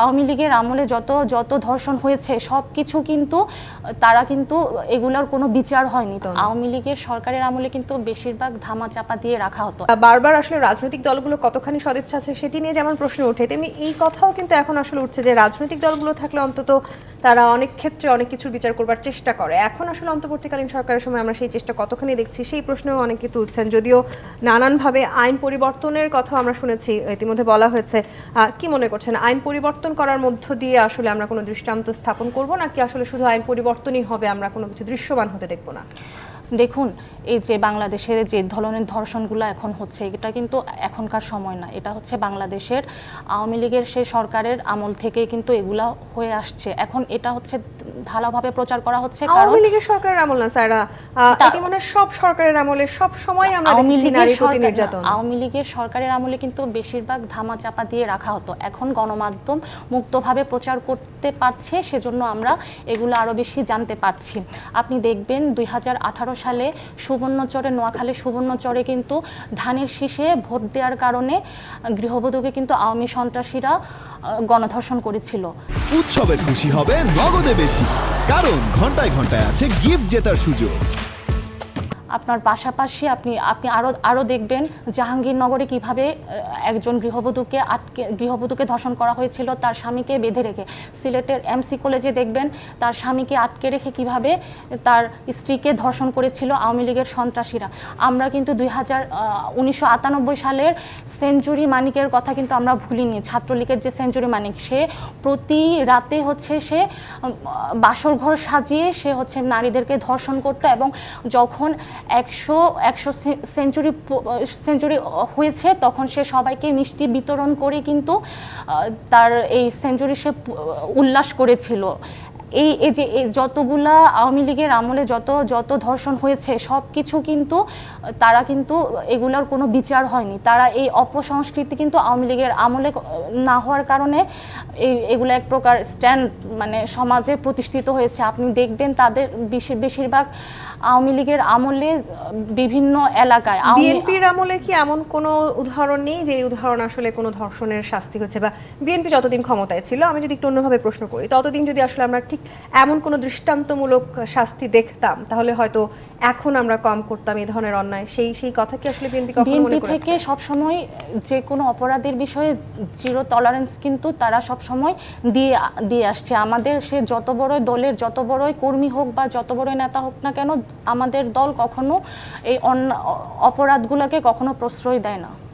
আওয়ামী লীগের আমলে যত যত ধর্ষণ হয়েছে সব কিছু কিন্তু তারা কিন্তু এগুলোর কোনো বিচার হয়নি। তো আওয়ামী লীগের সরকারের আমলে কিন্তু বেশিরভাগ ধামা চাপা দিয়ে রাখা হতো। বারবার আসলে রাজনৈতিক দলগুলো কতখানি সদিচ্ছা আছে সেটি নিয়ে যেমন প্রশ্ন ওঠে তেমনি এই কথাও কিন্তু এখন আসলে উঠছে যে রাজনৈতিক দলগুলো থাকলে অন্তত তারা অনেক ক্ষেত্রে অনেক কিছুর বিচার করবার চেষ্টা করে। এখন আসলে অন্তর্বর্তীকালীন সরকারের সময় আমরা সেই চেষ্টা কতখানি দেখছি, সেই প্রশ্নেও অনেকে তুলছেন। যদিও নানানভাবে আইন পরিবর্তনের কথা আমরা শুনেছি, ইতিমধ্যে বলা হয়েছে। কি মনে করছেন? আইন পরিবর্তন করার মধ্য দিয়ে আসলে আমরা কোনো দৃষ্টান্ত স্থাপন করব নাকি আসলে শুধু আইন পরিবর্তনই হবে, আমরা কোনো কিছু দৃশ্যমান হতে দেখব না? দেখুন এই যে বাংলাদেশের যে ধরনের ধর্ষণগুলো এখন হচ্ছে এটা কিন্তু এখনকার সময় না। এটা হচ্ছে বাংলাদেশের আওয়ামী লীগের সেই সরকারের আমল থেকে কিন্তু এগুলা হয়ে আসছে। এখন এটা হচ্ছে ঢালাভাবে প্রচার করা হচ্ছে কারণ আওয়ামী লীগের সরকারের আমল না স্যারা। এটা- মনে সব সরকারের আমলে সব সময় আমরা আওয়ামী দেখেছি লীগের প্রতি নির্যাতন। আওয়ামী লীগের সরকারের আমলে কিন্তু বেশিরভাগ ধামা চাপা দিয়ে রাখা হতো। এখন গণমাধ্যম মুক্তভাবে প্রচার করতে পারছে সেজন্য আমরা এগুলো আরও বেশি জানতে পারছি। আপনি দেখবেন দুই হাজার আঠারো সালে সুবর্ণচরে, নোয়াখালী সুবর্ণচরে কিন্তু ধানের শীষে ভোট দেওয়ার কারণে গৃহবধূকে কিন্তু আওয়ামী সন্ত্রাসীরা গণধর্ষণ করেছিল। উৎসবের খুশি হবে নগদে বেশি, কারণ ঘন্টায় ঘন্টায় আছে গিফট জেতার সুযোগ। আপনার পাশাপাশি আপনি আপনি আরও আরও দেখবেন জাহাঙ্গীরনগরে কীভাবে একজন গৃহবধূকে আটকে গৃহবধূকে ধর্ষণ করা হয়েছিল তার স্বামীকে বেঁধে রেখে। সিলেটের এমসি কলেজে দেখবেন তার স্বামীকে আটকে রেখে কীভাবে তার স্ত্রীকে ধর্ষণ করেছিল আওয়ামী লীগের সন্ত্রাসীরা। আমরা কিন্তু দুই হাজার উনিশশো সালের সেঞ্চুরি মানিকের কথা কিন্তু আমরা ভুলিনি। ছাত্রলীগের যে সেঞ্চুরি মানিক সে প্রতি রাতে হচ্ছে সে উম, বাসর ঘর সাজিয়ে সে হচ্ছে নারীদেরকে ধর্ষণ করতো এবং যখন একশো একশো সেঞ্চুরি সেঞ্চুরি হয়েছে, তখন সে সবাইকে মিষ্টি বিতরণ করে কিন্তু তার এই সেঞ্চুরি সে উল্লাস করেছিল। এই এই যে যতগুলা আওয়ামী লীগের আমলে যত যত ধর্ষণ হয়েছে সব কিছু কিন্তু, তারা কিন্তু এগুলোর কোনো বিচার হয়নি। তারা এই অপসংস্কৃতি কিন্তু আওয়ামী লীগের আমলে না হওয়ার কারণে এই, এগুলো এক প্রকার স্ট্যান্ড মানে সমাজে প্রতিষ্ঠিত হয়েছে। আপনি দেখবেন তাদের বেশি, বেশিরভাগ আওয়ামী লীগের আমলে বিভিন্ন এলাকায় বিএনপির আমলে কি এমন কোনো উদাহরণ নেই যে উদাহরণ আসলে কোনো ধর্ষণের শাস্তি হচ্ছে বা বিএনপি যতদিন ক্ষমতায় ছিল, আমি যদি একটু অন্যভাবে প্রশ্ন করি, ততদিন যদি আসলে আমরা ঠিক এমন কোনো দৃষ্টান্তমূলক শাস্তি দেখতাম তাহলে হয়তো এখন আমরা কম করতাম এই ধরনের অন্যায়। সেই সেই কথা কি আসলে বিএনপি কখনো বিএনপি থেকে করেছে সবসময় যে কোনো অপরাধের বিষয়ে জিরো টলারেন্স কিন্তু তারা সবসময় দিয়ে দিয়ে আসছে। আমাদের সে যত বড়ই দলের যত বড়ই কর্মী হোক বা যত বড়ই নেতা হোক না কেন আমাদের দল কখনো এই অপরাধগুলোকে কখনো প্রশ্রয় দেয় না।